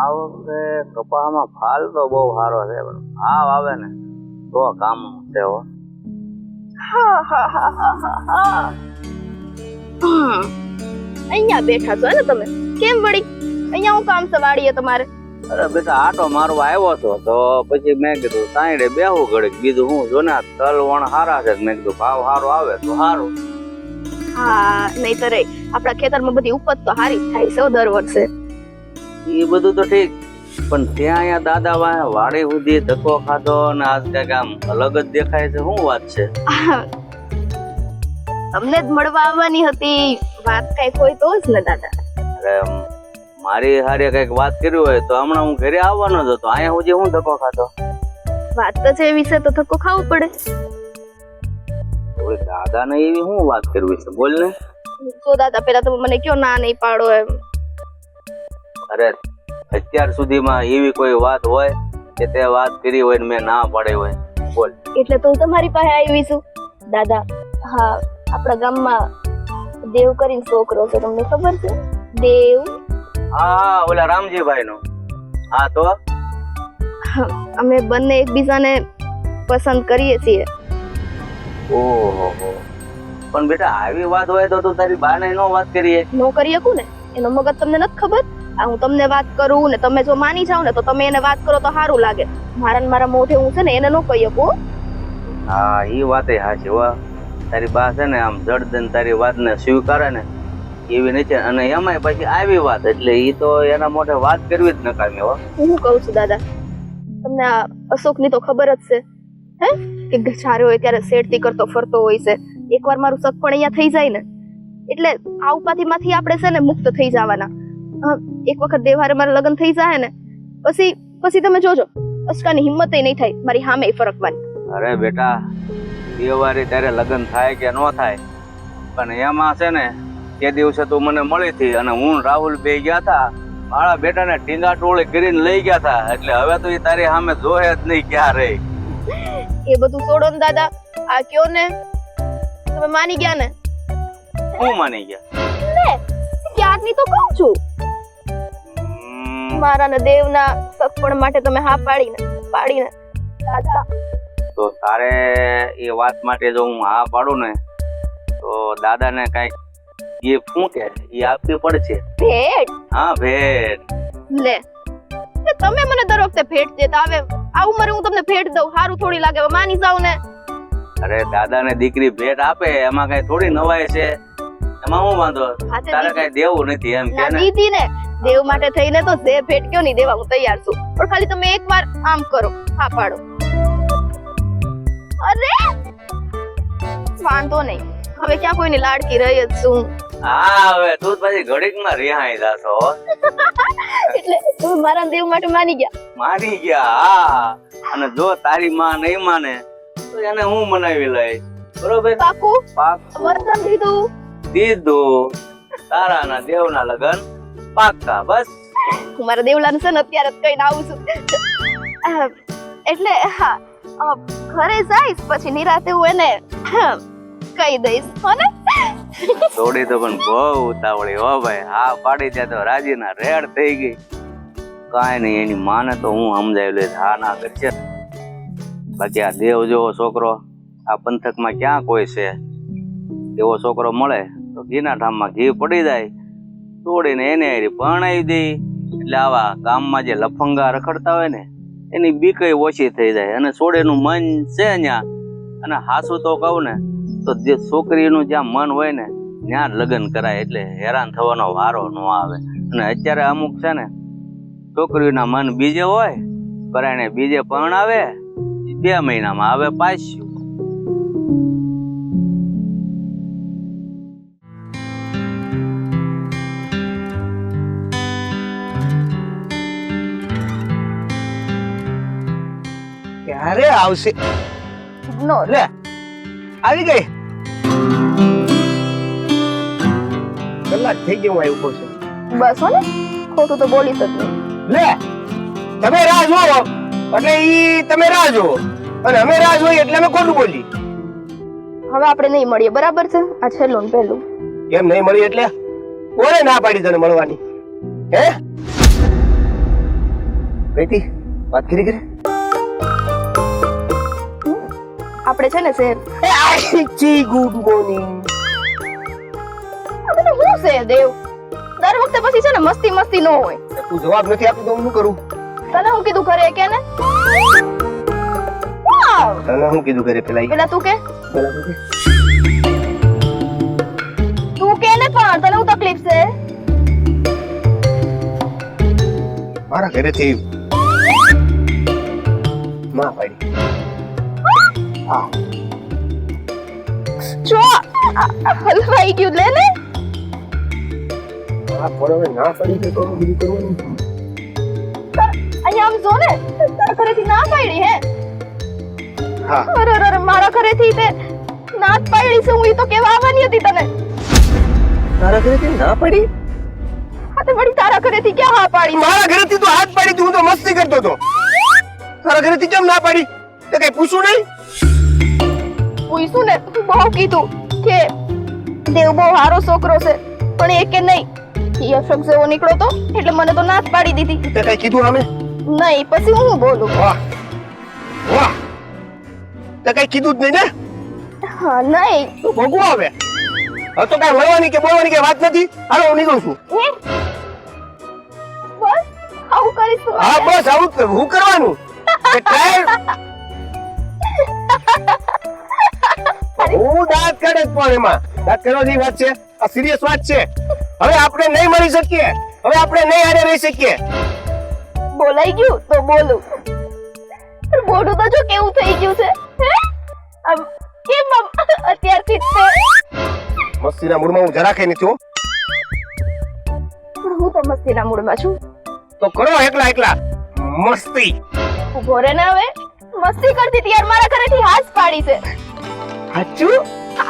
આ વખતે કપામાં ફાલ તો બહુ સારો છે પણ ભાવ આવે ને તો કામ છે હો. અહીંયા બેઠા છો ને તમે? કેમ વળી? અહીંયા હું કામ સવાડીએ તમારે? અરે બેટા આટો મારવા આવ્યો હતો તો પછી મેં કીધું સાંઈડે બેહું ઘડીક બીજું હું જો ને તલ વણ હારા છે મેં કીધું ભાવ સારો આવે તો સારું હા નહીતર એ આપણા ખેતરમાં બધી ઉપજ તો હારી થાય છે દર વર્ષે. એ બધું તો ઠીક. પણ ત્યાં અહીંયા દાદા વાડી સુધી ધક્કો ખાધો અને આજ કંઈક આમ અલગ જ દેખાય છે. શું વાત છે? તમને જ મળવા આવવાની હતી. વાત કંઈક હોય તો જ ને દાદા. અરે મારી હારે કંઈક વાત કરી હોય તો હમણાં હું ઘરે આવવાનો જ હતો. અહીંયા સુધી હું ધક્કો ખાધો? વાત તો છે વિશે તો ધક્કો ખાવો પડે. દાદા દાદાને એવી શું વાત કરવી છે? બોલ ને. તો દાદા પેલા તમે મને કયો ના નહીં પાડો એમ. અરે અત્યાર સુધીમાં એવી કોઈ વાત હોય કે તે વાત કરી હોય ને મેં ના પાડી હોય. બોલ. એટલે તો હું તમારી પાસે આવી છું? દાદા હા આપણા ગામમાં દેવ કરીને છોકરો છે તમને ખબર છે? દેવ? હા ઓલા રામજીભાઈ નો હા તો? અમે બંને એકબીજાને પસંદ કરીએ છીએ. ઓહો પણ બેટા આવી વાત હોય તો તું તારી બાને નો વાત કરીએ. નો કરી શકું ને? એનો મગજ તમને નથી ખબર? આ હું તમને વાત કરું ને તમે જો માની જાઓ ને તો તમે એને વાત કરો તો સારું લાગે. મારા ને મારા મોઢે હું છે ને એને નો કહી શકું હા. એ વાત હાચી વાહ તારી બા છે ને આમ જડદન તારી વાતને સ્વીકારે ને એવી નથી અને એમાંય પછી આવી વાત એટલે એ તો એના મોઢે વાત કરવી જ નકામી હો. હું કહું છું દાદા? તમને આ અશોકની તો ખબર જ છે હે? કે જ્યારે હોય ત્યારે શેઠથી કરતો ફરતો હોય છે. એકવાર મારું શક પણ અહીંયા થઈ જાય ને એટલે આ ઉપાધિમાંથી આપણે છે ને મુક્ત થઈ જવાના. એક વખત દેવારે મારા લગ્ન થઈ જાય ને પછી પછી તમે જોજો અસ્કાની હિંમત નહીં થાય મારી સામે ફરકવાની. અરે બેટા દેવારે ત્યારે લગ્ન થાય કે ન થાય પણ એમાં છે ને તે દિવસે તું મને મળી હતી અને હું રાહુલ બે ગયા હતા મારા બેટાને ટીંગા ટોળે કરીને લઈ ગયા હતા એટલે હવે તો એ તારી સામે જોહે જ નહીં ક્યાં રહી એ બધું છોડો ને દાદા આ કયો ને તમે માની ગયા ને? હું માની ગયા? લે ક્યારની તો કહું છું. મારા ને દેવના સગપણ માટે તમે હા પાડીને પાડીને દાદા. તો તારે એ વાત માટે જો હું હા પાડું ને તો દાદાને કાંઈક ગિફ્ટ શું કે એ આપવી પડશે. ભેટ? હા ભેટ. લે તમે મને દર વખતે ભેટ દેતા આવે. આ ઉંમરે હું તમને ભેટ દઉં સારું થોડી લાગે માની જાવ ને. અરે દાદાને દીકરી ભેટ આપે એમાં કઈ થોડી નવાય છે. એમાં હું વાંધો તારે કઈ દેવું નથી એમ કે દીધી ને? દેવ માટે થઈને તો જે ભેટ કયો નહીં દેવા હું તૈયાર છું. પણ ખાલી તમે એકવાર આમ કરો હા પાડો. અરે! વાંધો નહીં. હવે ક્યાં કોઈની લાડકી રહી જ છું? હા હવે તું પછી ઘડીકમાં રિહાઈ જાશો એટલે તું મારા દેવ માટે માની ગયા? માની ગયા હા. અને જો તારી માં નહીં માને તો એને હું મનાવી લઈશ. બરોબર? પાકું? પાકું. વરદાન દીધું. દીધું. તારા ના દેવ ના લગન પાક્કા બસ. હું મારા દેવલાને છે ને અત્યારે જ કહીને આવું છું. એટલે હા ઘરે જઈશ પછી નિરાતે હું એને કહી દઈશ હોને થોડી તો પણ બહુ ઉતાવળી હો ભાઈ. હા પાડી ત્યાં તો રાજીના રેડ થઈ ગઈ. કાંઈ નહીં એની માને તો હું સમજાવી લઈશ હા ના કરશે બાકી આ દેવ જેવો છોકરો આ પંથકમાં ક્યાં કોઈ છે? એવો છોકરો મળે? તો ઘીના ઠામમાં ઘી પડી જાય. તોડીને એને પરણાવી દે. એટલે આવા ગામમાં જે લફંગા રખડતા હોય ને, એની બીકય ઓછી થઈ જાય અને છોડેનું મન છે ત્યાં અને હાસુ તો કહું ને, તો જે છોકરીનું જ્યાં મન હોય ને, ત્યાં લગ્ન કરાય એટલે હેરાન થવાનો વારો ન આવે. અને અત્યારે અમુક છે ને છોકરીઓના મન બીજે હોય પરાણે બીજે પરણાવે બે મહિનામાં આવે પાછું. આવશે. નો લે આવી ગઈ. કલાક થઈ ગયો આવ્યો છું. બસ ને. ખોટું તો બોલી જ નહીં. લે તમે રાહ જોવો એટલે ઈ તમે રાહ જોવો અને અમે રાહ જોઈએ એટલે અમે ખોટું બોલી હવે આપણે નહીં મળીએ બરાબર છે? આ છેલ્લું ને પહેલું. કેમ નહીં મળીએ એટલે? કોને ના પાડી તને મળવાની? હે? પ્રીતિ વાત કરી કરી આપણે છે ને શેર. એ આઈ જી ગુડ મોર્નિંગ. આ બધું શું છે દેવ? દર વખતે પછી છે ને મસ્તી મસ્તી ન હોય. તું જવાબ નથી આપતો તો હું શું કરું? તને હું કીધું ઘરે કે ને? તને શું કીધું ઘરે પેલા? પેલા તું કે? તું કે? ને પણ તને હું તકલીફ છે? મારા ઘરે જો હલવાઈ ગયું લે ને. આ પડવે ના પડી તો તો બીજું કરવાનું અહીંયા આમ જો ને તારા ઘરેથી ના પાડી હે. હા. અરે અરે મારા ઘરેથી તે ના પાડી છે હું ઈ તો કેવા આવવાની હતી તને? તારા ઘરેથી ના પડી? હા તે વળી તારા ઘરેથી ક્યાં હા પાડી? મારા ઘરેથી તો હાથ પાડી તું હું તો મસ્તી કરતો હતો. તારા ઘરેથી કેમ ના પાડી? તે કઈ પૂછું નહીં? પૂછ્યું ને તું બહુ કીધું કે દેવ બહુ સારો છોકરો છે પણ એ કે નહીં. અશોક જેવો નીકળો તો એટલે મને તો નાશ પાડી દીધી. તે કઈ કીધું અમે નહીં પછી હું બોલું? વાહ વાહ. તે કઈ કીધું જ નહીં ને? હા નહીં. તો ભોગવું આવે હવે તો કઈ મળવાની કે બોલવાની કે વાત નથી? હાલો હું નીકળું છું. બસ આવું કરીશું હા બસ આવું હું કરવાનું? કે હું દાંત કાઢે જ પણ એમાં. દાંત કાઢવાની વાત છે? આ સિરિયસ વાત છે? હવે આપણે નહીં મળી શકીએ. હવે આપણે નહીં હારે રહી શકીએ. બોલાઈ ગયું તો બોલું. પણ મોઢું તો જો કેવું થઈ ગયું છે હે? આમ કેમ અત્યારથી તે મસ્તીના મૂડમાં હું જરાકે નથી હો. પણ હું તો મસ્તીના મૂડમાં છું. તો કરો એકલા એકલા. મસ્તી. ઊભો રે ને હવે. મસ્તી કરતી ત્યાર મારા ઘરેથી હાથ પાડી છે. સાચું?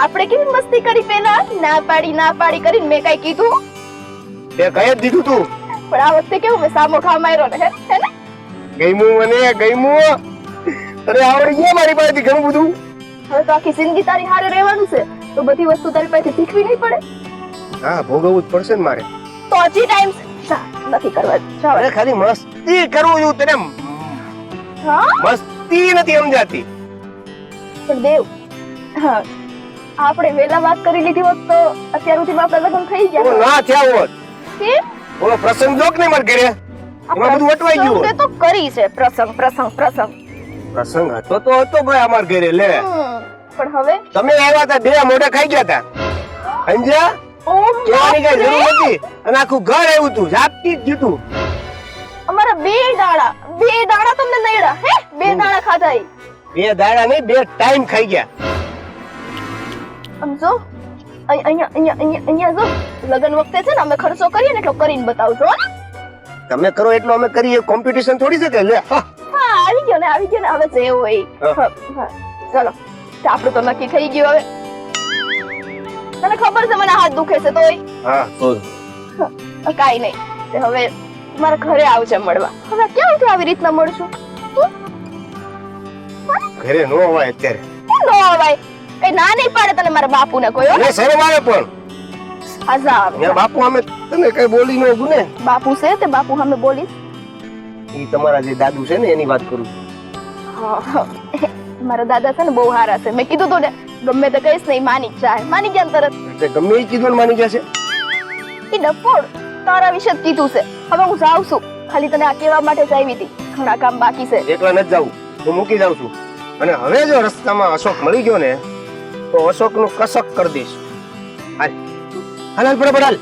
આપણે કેવી મસ્તી કરી પેલા ના પાડી ના પાડી કરીને મેં કઈ કીધું? તે કહી જ દીધું તું. પણ આ વખતે કેવું મેં સામો ખા માર્યો ને હે? ને? ગઈમું મને ગઈમું અરે આવડી ગયા મારી પાસેથી ઘણું બધું. હવે તો આખી જિંદગી તારી હારે રહેવાનું છે. તો બધી વસ્તુ તારી પાસેથી શીખવી નહીં પડે? હા ભોગવવું જ પડશે ને મારે. તો હજી ટાઈમ નથી કરવા અરે ખાલી મસ્તી કરવું છું તને હા? મસ્તી નથી સમજાતી. પણ દેવ હા. આપણે વેલા વાત કરી લીધી હોત તો અત્યાર સુધીમાં આપણા લગ્ન થઈ ગયા ના થયા હોત. કેમ? ઓલો પ્રસંગ જોક ને મારે ઘરે. એમાં બધું વટવાઈ ગયું તે તો કરી છે. પ્રસંગ પ્રસંગ પ્રસંગ. પ્રસંગ હતો તો હતો ભાઈ અમાર ઘરે લે. હમ, પણ હવે? તમે આવ્યા હતા બે મોઢા ખાઈ ગયા હતા સમજ્યા? ઓ કહેવાની કઈ જરૂર નથી. અને આખું ઘર આવ્યું હતું ઝાપટી જ જીતું અમારા બે દાડા બે દાડા તમને નડ્યા હે? બે દાડા ખાધા ઈ. બે દાડા નહીં બે ટાઈમ ખાઈ ગયા. આમ જો અહીંયા અહીંયા અહીંયા અહીંયા જો લગ્ન વખતે છે ને અમે ખર્ચો કરીએ ને એટલો કરીને બતાવજો હો તમે કરો એટલું અમે કરીએ કોમ્પિટિશન થોડી છે કે? લે હા. આવી ગયો ને આવી ગયો ને હવે જે હોય. હા. ચલો તો આપણું તો નક્કી થઈ ગયું હવે. તને ખબર છે મને હાથ દુખે છે તોય? હા. તો કાઈ નહીં. તે હવે મારા ઘરે આવજે મળવા. હવે ક્યાંથી આવી રીતના મળશું? ઘરે નો હોય અત્યારે. નો અવાય? કઈ ના નહીં પાડે તને મારા બાપુને કોઈ હો? મને શરમ આવે પણ. આજા આવે. બાપુ અમે તને કઈ બોલી નો ગુને. બાપુ છે તે બાપુ અમે બોલી. ઈ તમારા જે દાદુ છે ને એની વાત કરું. મારા દાદા છે ને બહુ સારા છે. મેં કીધું તો ને ગમે તે કહીશ ને માની જાય. માની ગયા ને તરત. એટલે ગમે એ કીધું ને માની જશે ઈ ડફોડ. તારા વિશે જ કીધું છે. હવે હું જાઉં છું. ખાલી તને આ કહેવા માટે જ આવી હતી. ઘણા કામ બાકી છે. એકલા નથી જાઉં. હું મૂકી જાઉં છું. અને હવે જો રસ્તામાં અશોક મળી ગયો ને તો અશોકનું કશક કરી દઈશ. હાલ. હાલ બરાબર હાલ.